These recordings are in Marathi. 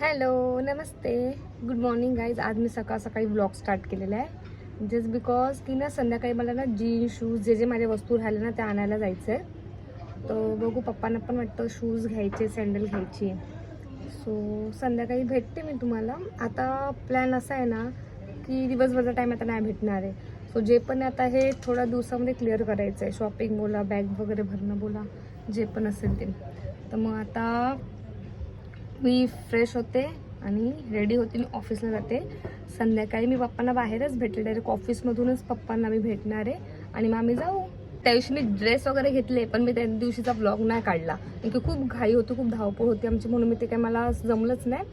हॅलो नमस्ते. गुड मॉर्निंग गाईज आज मी सकाळ सकाळी ब्लॉग स्टार्ट केलेला आहे. जस्ट बिकॉज की ना संध्याकाळी मला ना जीन्स शूज जे जे माझ्या वस्तू राहिले ना त्या आणायला जायचं आहे तर बघू पप्पांना पण वाटतं शूज घ्यायचे सँडल घ्यायची. सो संध्याकाळी भेटते मी तुम्हाला. आता प्लॅन असा आहे ना की दिवसभरचा टाईम आता नाही भेटणार आहे. सो जे पण आता हे थोड्या दिवसामध्ये क्लिअर करायचं आहे शॉपिंग बोला बॅग वगैरे भरणं बोला जे पण असेल ते. तर मग आता मी फ्रेश होते आणि रेडी होते मी ऑफिसला जाते. संध्याकाळी मी पप्पांना बाहेरच भेटले डायरेक्ट ऑफिसमधूनच पप्पांना मी भेटणार. आहे आणि मग आम्ही जाऊ. त्या दिवशी मी ड्रेस वगैरे घेतले पण मी त्या दिवशीचा ब्लॉग नाही काढला. कारण की खूप घाई होती खूप धावपळ होती आमची. म्हणून मी ते काय मला जमलंच नाही.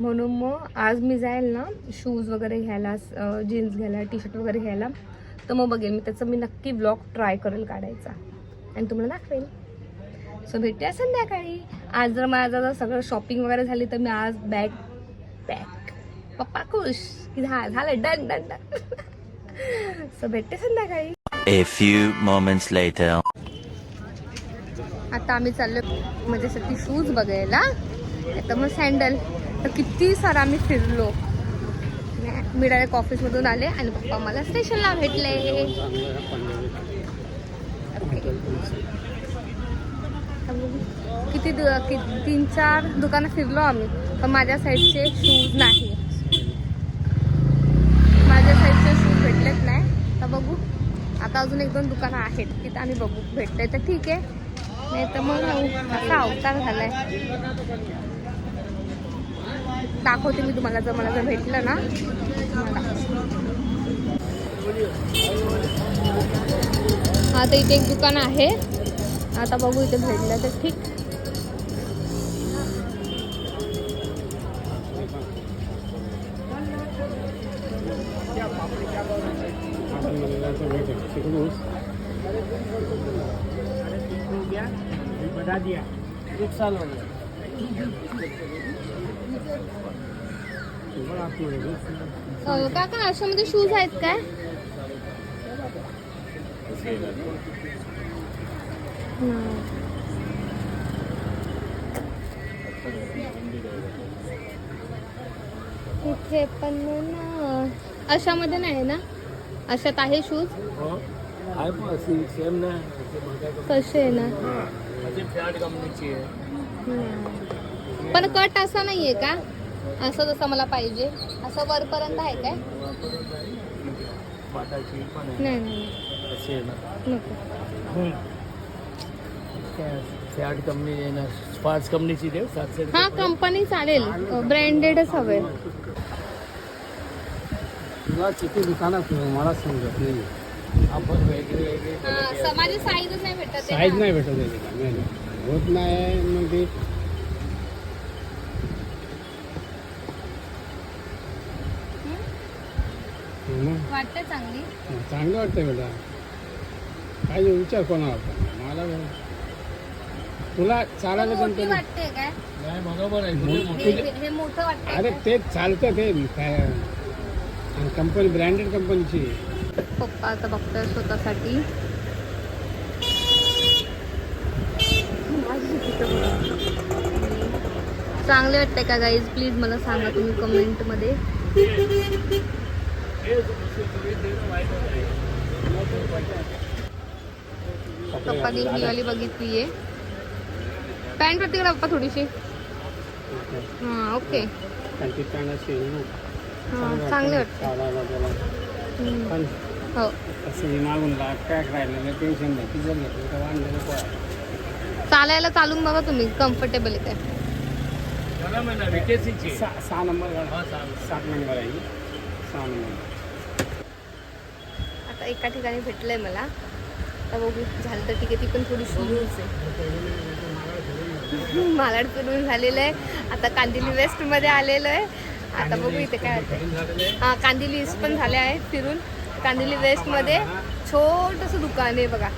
म्हणून मग आज मी जाईल ना शूज वगैरे घ्यायला जीन्स घ्यायला टी शर्ट वगैरे घ्यायला. तर मग बघेल मी त्याचं मी नक्की ब्लॉग ट्राय करेल काढायचा. आणि तुम्हाला दाखवेल. सो भेटूया संध्याकाळी. आज जर माझं जर सगळं शॉपिंग वगैरे झाली तर मी आज बॅग पॅक पप्पा खुश की झालं डन डन डन सो भेटते संध्याकाळी. A few moments later. आता आम्ही चाललो माझ्यासाठी शूज बघायला. आता मग सँडल तर किती सारं आम्ही फिरलो. मी डायरेक्ट ऑफिसमधून आले आणि पप्पा मला स्टेशनला भेटले. किती दु- कि तीन चार दुकानं फिरलो आम्ही पण माझ्या साईडचे शूज नाही. माझ्या साईडचे शूज भेटलेच नाही. तर बघू. आता अजून एक दोन दुकानं आहेत. तिथं आम्ही बघू. भेटले तर ठीक आहे. नाही तर मग असा अवतार झालाय. दाखवते मी तुम्हाला जर मला जर भेटलं ना. तुम्हाला. आता इथे एक दुकान आहे. आता बघू इथे भेटलं तर ठीक. बता दिया एक साल हो गया काका अशामध्ये शूज आहेत काय? इथे पण ना अशामध्ये नाही ना? अशात आहे शूज सेम नाही. कसे आहे ना? हम्म. पण कट असा नाहीये का? असं जसं मला पाहिजे. असं वरपर्यंत आहे काय? नाही नाही नको. फ्लॅट कंपनी ना स्पार्स कंपनीची देव सातशे हा कंपनी चालेल ब्रँडेडच हवे तुला किती दुकानात मला समजत नाही आपण वेगळे वेगळे माझी साईजच नाही भेटत आहे साईज ना. नाही भेटत आहे तिला main. होत नाही मग ते हो ना. वाटते चांगली चांगलं वाटतं बेटा काय विचार कोणावर पण. मला. तुला चालायला मोठी ना? वाटते काय? नाही बरोबर आहे. हे हे- हे मोठं वाटतंय अरे? ते चालतं ते. काय कंपनी ब्रँडेड कंपनीची पप्पा आता बघतोय स्वतःसाठी. चांगले वाटते का गाईज प्लीज मला सांगा तुम्ही कमेंटमध्ये. पप्पानी ही वाली बघितली आहे पॅन्ट का पप्पा थोडीशी. हां ओके. त्यांची पॅन्ट अशी आहे ना. हां चांगले वाटते. हो. असं मागून पॅक राहिलेलं टेन्शन नाही. तिथं घेतलं तर वाढलेलं पोहा. चालायला चालून बघा तुम्ही कम्फर्टेबल येते सहा सहा नंबर. सात नंबर आहे ही. सहा नंबर. आता एका ठिकाणी भेटलंय मला. आता बघू झालं तर ठीक आहे ती पण थोडी आहे मालाड फिरून झालेलं आहे. आता कांदिली वेस्टमध्ये आलेलं आलेलो आहे. आता बघू इथे काय होतं हां कांदिली ईस्ट पण झाले आहे फिरून. कांदिली वेस्टमध्ये छोटंसं दुकान आहे बघा.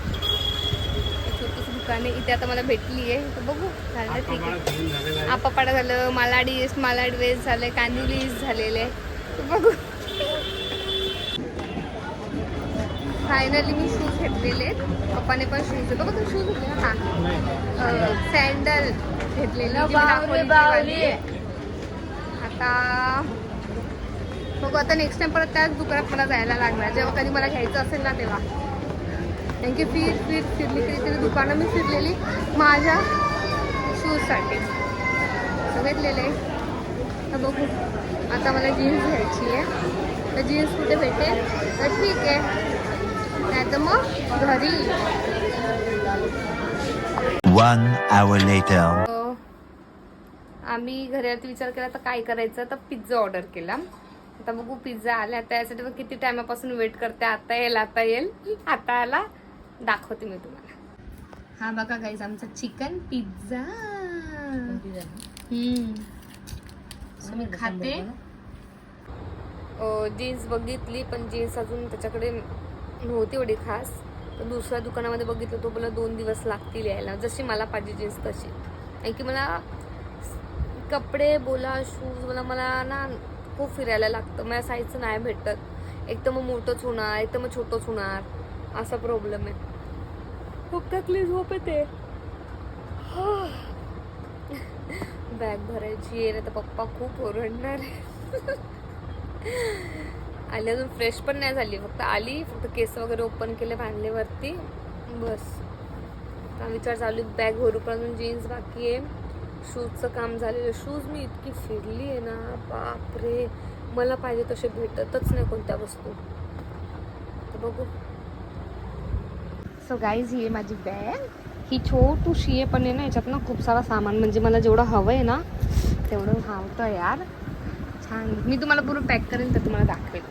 छोटंसं दुकान आहे. इथे आता मला भेटली आहे. तर बघू झालं ठीक आहे. आपापाडा झालं मालाडी ईस्ट मालाड वेस्ट झालं कांदिवली ईस्ट झालेलं आहे. तर बघू. फायनली मी शूज घेतलेले पप्पाने पण शूज बघा तू शूज घेतले ना? हा. सँडल घेतलेले. आता बघू आता नेक्स्ट टाइम परत त्याच दुकानात मला जायला लागणार. जेव्हा कधी मला घ्यायचं असेल ना तेव्हा. कारण की फिर फिर फिरली कितीतरी दुकानं मी फिरलेली माझ्या शूजसाठी बघितलेले. तर बघू. आता मला जीन्स घ्यायची आहे. तर जीन्स कुठे भेटेल? तर ठीक आहे. नाही तर मग घरी आम्ही घरात विचार केला तर काय करायचं? तर पिझ्झा ऑर्डर केला. आता बघू पिझ्झा आला त्यासाठी मग किती टायमापासून वेट करते आता येईल आता येईल. आता आला दाखवते मी तुम्हाला. हा बघा गाईज आमचा चिकन पिझ्झा हम्म. मी खाते? जीन्स बघितली पण जीन्स अजून त्याच्याकडे नव्हती एवढी खास. तर दुसऱ्या दुकानामध्ये बघितलं तो बोला दोन दिवस लागतील यायला. जशी मला पाहिजे जीन्स तशी. कारण की मला कपडे बोला शूज मला मला ना खूप फिरायला लागतं. माझ्या साईजचं नाही भेटत. एक तर मग मोठंच होणार एक तर मग छोटंच होणार. असा प्रॉब्लेम आहे. खूप थकली झोप येते. बॅग भरायची आहे ना तर पप्पा खूप ओरडणार आहे आली अजून फ्रेश पण नाही झाली. फक्त आली फक्त केस वगैरे ओपन केले भांडलेवरती. बस. विचार चालू बॅग भरू पण अजून जीन्स बाकी आहे. शूजचं काम झालेलं शूज मी इतकी फिरली आहे ना बापरे. मला पाहिजे तसे भेटतच नाही कोणत्या वस्तू. तर बघू. सो गाईज ही आहे माझी बॅग ही छोटूशी आहे पण आहे ना याच्यात ना खूप सारा सामान म्हणजे मला जेवढं हवं आहे ना तेवढं हवतं यार. छान. मी तुम्हाला पूर्ण पॅक करेन तर तुम्हाला दाखवेल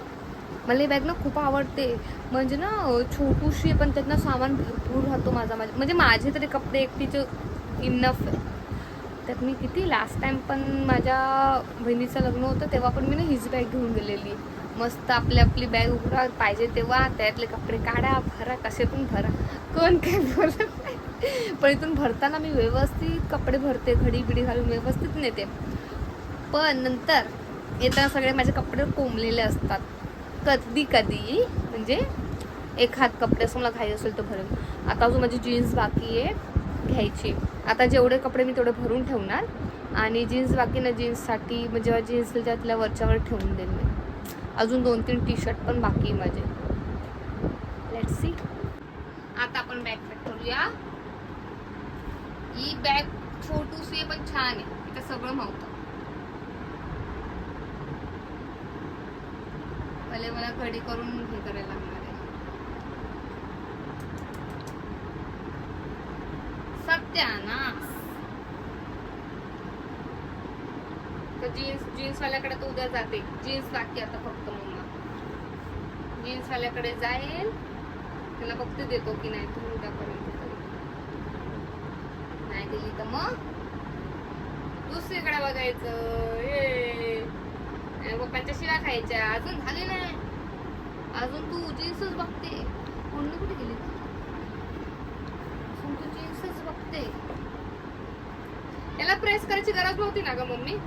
मला ही बॅग ना खूप आवडते. म्हणजे ना छोटूशी आहे पण त्यातनं सामान भरपूर राहतो माझा. माझे म्हणजे माझे तरी कपडे एकटीचे इनफ आहे त्यात मी किती लास्ट टाइम पण माझ्या बहिणीचं लग्न होतं तेव्हा पण मी ना हीच बॅग घेऊन गेलेली. मस्त आपली आपली बॅग उघडा पाहिजे तेव्हा त्यातले कपडे काढा भरा कसे पण भरा. कोण काय भरत नाही. पण इथून भरताना मी व्यवस्थित कपडे भरते घडी बिडी घालून व्यवस्थित नेते. पण नंतर येताना सगळे माझे कपडे कोंबलेले असतात. कधी कधी म्हणजे एक हात कपडे असं मला घाई असेल तर भरून. आता अजून माझी जीन्स बाकी आहे घ्यायची. आता जेवढे कपडे मी तेवढे भरून ठेवणार आणि जीन्स बाकी ना जीन्ससाठी म्हणजे जेव्हा जीन्स येईल तेव्हा तिला वरच्यावर ठेवून देईन मी. अजून दोन तीन टी शर्ट पण बाकी आहे माझे. लेट सी आता आपण बॅग पॅक करूया. ही बॅग छोटूशी आहे पण छान आहे. तिथं सगळं मावतं. आले मला घडी करून हे करायला लागणार आहे. सत्यानाश. तर जीन्स जीन्स वाल्याकडे तर उद्या जाते. जीन्स बाकी आता फक्त मग जीन्स वाल्याकडे जाईल. त्याला फक्त देतो की नाही तू उद्यापर्यंत तरी. नाही दिली तर मग. दुसरीकडे बघायचं. ये शिव्या खायच्या? अजून झाली नाही. अजून तू जीन्सच बघते. कोणी कुठे गेली अजून तू जीन्सच बघते. याला प्रेस करायची गरज नव्हती ना ग मम्मी?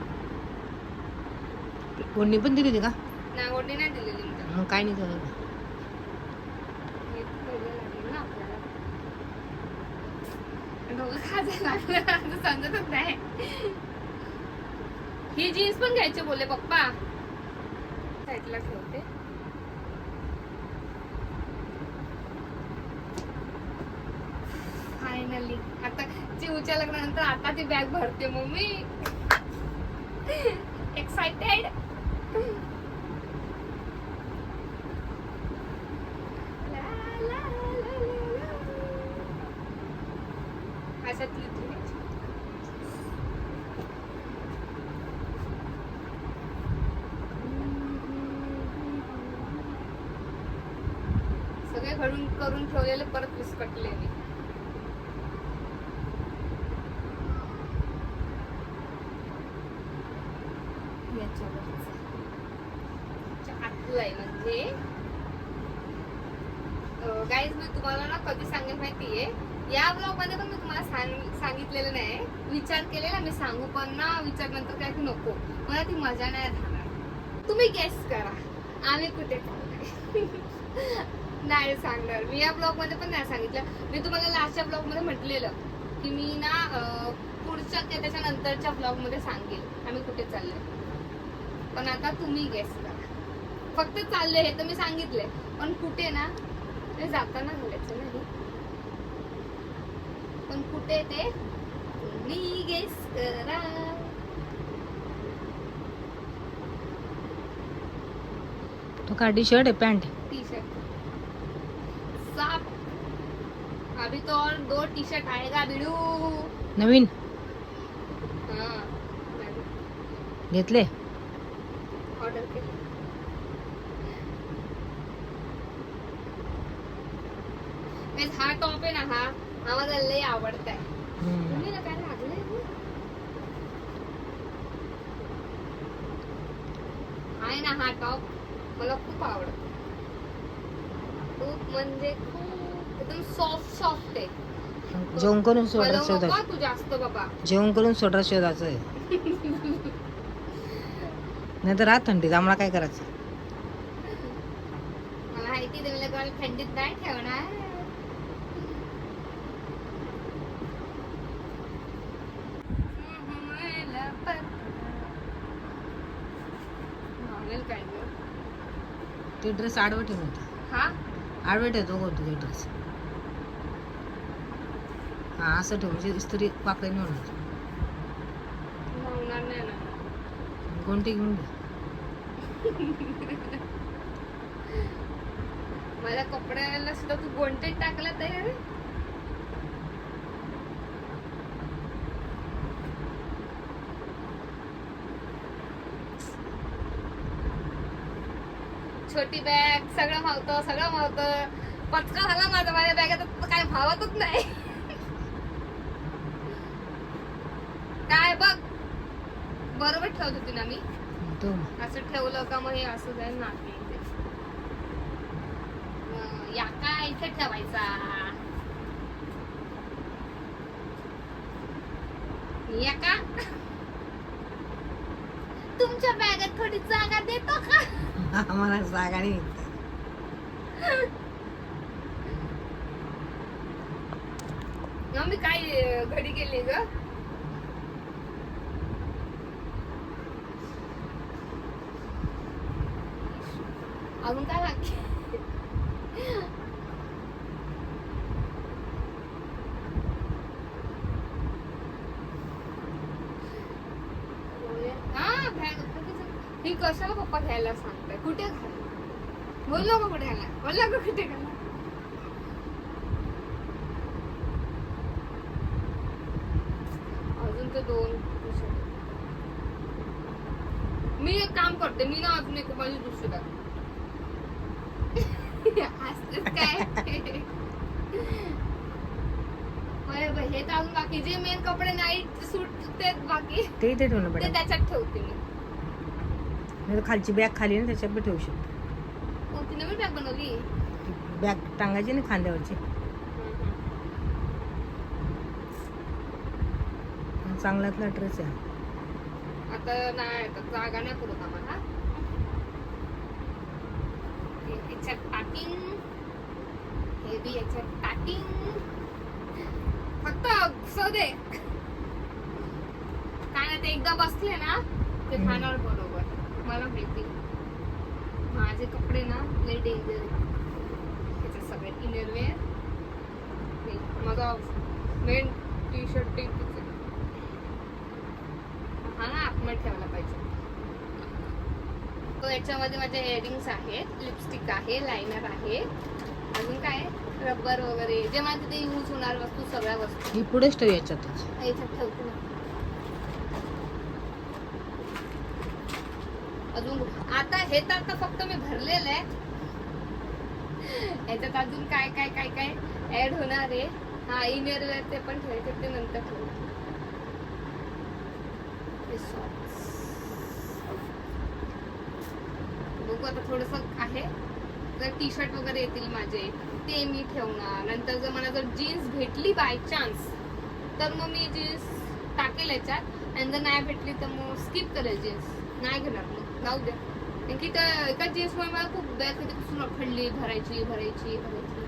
कोणी पण दिली होती का? नाही ओढणी नाही दिलेली. मग काय नाही झालं? समजतच नाही. ही जीन्स पण घ्यायची बोलले पप्पा. साईडला ठेवते. फायनली आता चिवच्या लग्नानंतर आता ती बॅग भरते मम्मी. एक्साइटेड अशातली ती घ्यायची. सगळे घडून करून ठेवलेले परत विस्कटले आतलं आहे म्हणजे. गाईज मी तुम्हाला ना कधी सांगेल माहितीये? या ब्लॉगमध्ये पण मी तुम्हाला सांग- सांगितलेलं नाही. विचार केलेला मी सांगू पण ना विचार नंतर काय की नको. मला ती मजा नाही राहणार. तुम्ही गेस करा. आम्ही कुठे चाललोय. नाही सांगणार. मी या ब्लॉगमध्ये पण नाही सांगितलं. मी तुम्हाला लास्टच्या ब्लॉगमध्ये म्हटलेलं की मी ना पुढच्या त्या- त्याच्या नंतरच्या ब्लॉगमध्ये सांगेल आम्ही कुठे चाललोय. पण आता तुम्ही गेस करा. फक्त चालले हे तर मी सांगितले पण कुठे ना ते जाताना घालायचं नाही. पण कुठे ते तुम्ही गेस करा. तो का टी शर्ट आहे. पॅन्ट टी शर्ट साफ अभी तो और दो टी शर्ट आएगा बिडू। नवीन? हाँ घेतले ऑर्डर केले हा टॉप आहे ना हा. मला लय आवडत आहे. तुम्ही ना काय लागले? आहे ना हा टॉप मला खूप आवडतो. खूप म्हणजे खूप एकदम सॉफ्ट सॉफ्ट आहे. जेवण करून स्वेटर तू जास्त बाबा. जेवण करून स्वेटर शोधायचं आहे. नाही तर रात थंडीत आम्हाला काय करायचं? मला माहिती थंडीत नाही ठेवणार? ते ड्रेस आडवं ठेवून होता. हा? आडवं ठेवतो होतो ते ड्रेस हा असं ठेव म्हणजे इस्त्री पाकळी नाही होणार होणार नाही ना. कोणती घेऊन घे. माझ्या कपड्याला सुद्धा तू गोंटेट टाकला तयार छोटी बॅग सगळं मावतं सगळं मावतं पचका झाला माझा माझ्या बॅगेत काय भावतच नाही काय बघ ठेवत होती ना मी? असं ठेवलं का मग हे असं जाईल ना इथे मग या काय इथे ठेवायचा? या का? तुमच्या बॅगेत थोडी जागा देतो का? आम्हाला जागा नाही. मी काय घडी केली ग? अजून काय बाकी? ही कशाला पप्पा घ्यायला सांगताय? कुठे घाल? बोल नको कुठे घाला? बोल नको कुठे घाला? अजून ते दोन मी एक काम करते मी ना अजून एक माझी दुसरी टाकते हे अजून बाकी. जे मेन कपडे नाईट सूट ते बाकी. ते इथे ठेवलं ते त्याच्यात ठेवते मी. नाही तर खालची बॅग खाली ना त्याच्यात बी ठेवू शकतो. कोणती नवीन बॅग बनवली. बॅग टांगायची ना खांद्यावरची. चांगल्यातला ड्रेस आहे आता नाही आता जागा नाही पुरत आम्हाला. हे हे बी याच्यात टाकीन फक्त सौ दे. काय ना ते एकदा बसले ना ते. खाणार बरोबर. मला माहिती. माझे कपडे ना लय डेंजर त्याच्यात सगळे इनरवेअर माझा मेन टी शर्ट टी हा ना आतमध्ये ठेवायला पाहिजे तो याच्यामध्ये माझे इयरिंग्स आहेत लिपस्टिक आहे लायनर आहे. अजून काय रबर वगैरे. जे माझे ते यूज होणार वस्तू सगळ्या वस्तू. ही पुढेच ठेव याच्यातच याच्यात ठेवते ना अजून आता हे तर आता फक्त मी भरलेलं आहे. याच्यात अजून काय काय काय काय ऍड होणार आहे? हा इनरवेअर ते पण ठेवायचे ते नंतर ठेवू हे socks. बघू आता थोडस आहे. जर टी शर्ट वगैरे येतील माझे ते मी ठेवणार. नंतर जर मला जर जीन्स भेटली बाय चान्स तर मग मी जीन्स टाकेल याच्यात. आणि जर नाही भेटली तर मग स्किप करेल जीन्स नाही घेणार मग. जाऊ द्या. कारण की त्या एका जीन्समुळे मला खूप बॅग कधीपासून अखडली भरायची भरायची भरायची.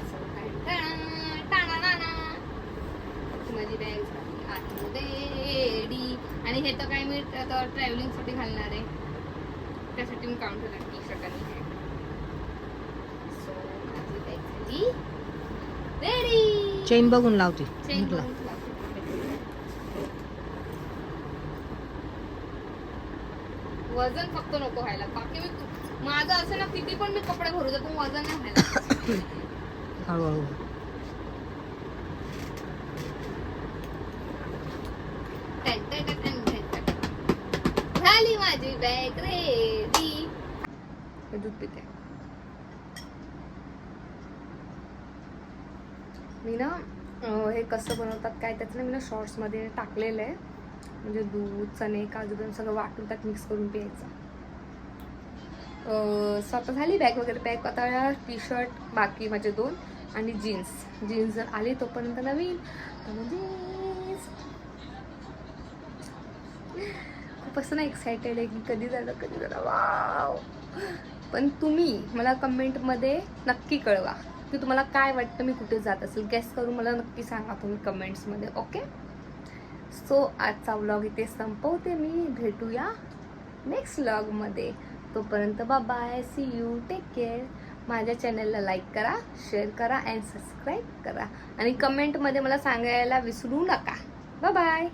असं काय. टाणा, नाना. माझी बॅग झाली आतमध्ये आणि हे तर काय मी आता ट्रॅव्हलिंगसाठी घालणार आहे त्यासाठी मी काढून ठेवलं टी शर्ट आणि सो माझी बॅग झाली. रेडी चेन बघून लावते. चेन म्हटलं. वजन फक्त नको व्हायला. बाकी मी माझं असं ना किती पण मी कपडे भरू दे पण वजन नाही व्हायला. हळूहळू. झाली माझी बॅग रेडी दूध पिते. मी ना हे कसं बनवतात काय त्याचं ना मी ना शॉर्ट्समध्ये टाकलेलं आहे. म्हणजे दूध चणे काजू बदाम सगळं वाटून त्यात मिक्स करून प्यायचं. स्वतः झाली बॅग वगैरे? पॅक आता टी शर्ट बाकी माझे दोन आणि जीन्स जीन्स जर आली तोपर्यंत नवीन. तर म्हणजे खूप असं ना एक्सायटेड आहे की कधी झालं कधी झालं? वाव पण तुम्ही मला कमेंटमध्ये नक्की कळवा की तुम्हाला काय वाटतं मी कुठे जात असेल. गेस करून मला नक्की सांगा तुम्ही कमेंट्समध्ये ओके सो आजचा व्लॉग इथे संपवते मी. भेटूया नेक्स्ट व्लॉगमध्ये तोपर्यंत bye see you take care माझ्या चॅनलला लाईक करा शेअर करा अँड सबस्क्राईब करा. आणि कमेंटमध्ये मला सांगायला विसरू नका. बाय